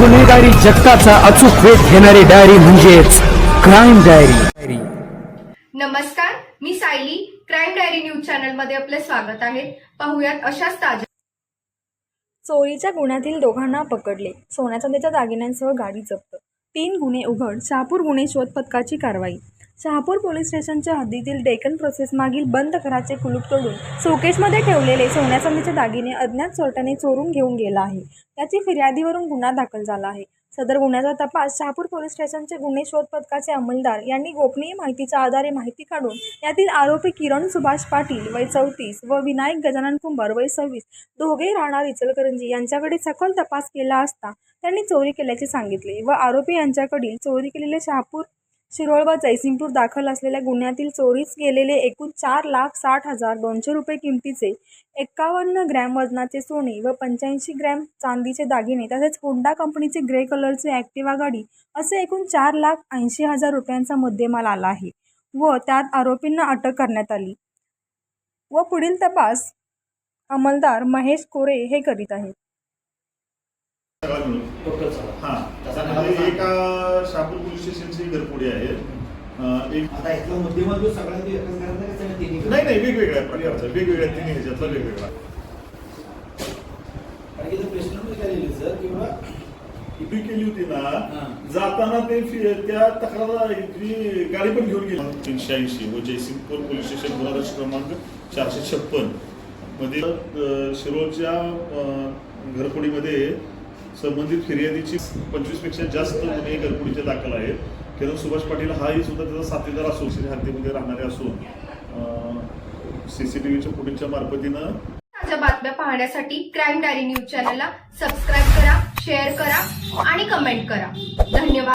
गुन्हेगारी जगताचा अचूक वेध घेणारी डायरी म्हणजेच क्राईम डायरी नमस्कार मी सायली. क्राईम डायरी न्यूज चॅनलमध्ये आपले स्वागत आहे. पाहुयात अशाच ताज्या चोरीच्या गुन्ह्यातील दोघांना पकडले. सोन्या चांदीच्या दागिन्यांसह गाडी जप्त. तीन गुन्हे उघड शहापूर गुन्हे शोध पथकाची कारवाई. शहापूर पोलीस स्टेशनच्या हद्दीतील डेकन प्रोसेस मागील बंद घराचे कुलूप तोडून शोकेशमध्ये ठेवलेले सोन्या चांदीचे दागिने अज्ञात चोरट्याने चोरून घेऊन गेला आहे. त्याची फिर्यादीवरून गुन्हा दाखल झाला आहे. सदर गुन्ह्याचा तपास शहापूर पोलीस स्टेशनचे गुन्हे शोध पथकाचे अंमलदार यांनी गोपनीय माहितीच्या आधारे माहिती काढून यातील आरोपी किरण सुभाष पाटील वय चौतीस व विनायक गजानन कुंभार वय सव्वीस दोघेही राहणार इचलकरंजी यांच्याकडे सखोल तपास केला असता त्यांनी चोरी केल्याचे सांगितले व आरोपी यांच्याकडील चोरी केलेले शहापूर शिरोळ व जयसिंगपूर दाखल असलेल्या गुन्ह्यातील चोरीस गेलेले एकूण चार लाख साठ हजार दोनशे रुपये किमतीचे एक्कावन्न ग्रॅम वजनाचे सोने व पंच्याऐंशी ग्रॅम चांदीचे दागिने तसेच होंडा कंपनीचे ग्रे कलरचे ॲक्टिवा गाडी असे एकूण चार लाख ऐंशी हजार रुपयांचा मुद्देमाल आला आहे व त्यात आरोपींना अटक करण्यात आली. व पुढील तपास अंमलदार महेश कोरे हे करीत आहेत. एका शहापूर पोलीस स्टेशनची घरपुडी आहे. अं, एक आता इथला मुद्देमाल जो सगळा तो एकच करायचा का सगळ्या तिन्ही नाही नाही वेगवेगळ्या प्रकारचा वेगवेगळ्या तिन्ही ह्याच्यातला वेगवेगळा. कारण की सर किंवा केली होती ना. जाताना ते त्या तक्रार गाडी पण घेऊन गेली. तीनशे ऐंशी व जयसिंगपूर पोलीस स्टेशन गुन्हा क्रमांक चारशे छप्पन. मध्ये शिरोळच्या घरपुडीमध्ये संबंधित फिर्यादीची पंचवीसपेक्षा जास्त गुन्हे घरपुडीचे दाखल आहेत. किरण सुभाष पाटील हाही सुद्धा त्याचा साथीदार असून श्री हद्दीमध्ये राहणारे असून सीसीटीव्हीच्या फुटेजच्या मार्फतीनं ताज्या बातम्या पाहण्यासाठी क्राईम डायरी न्यूज चॅनलला सबस्क्राईब करा शेअर करा आणि कमेंट करा. धन्यवाद.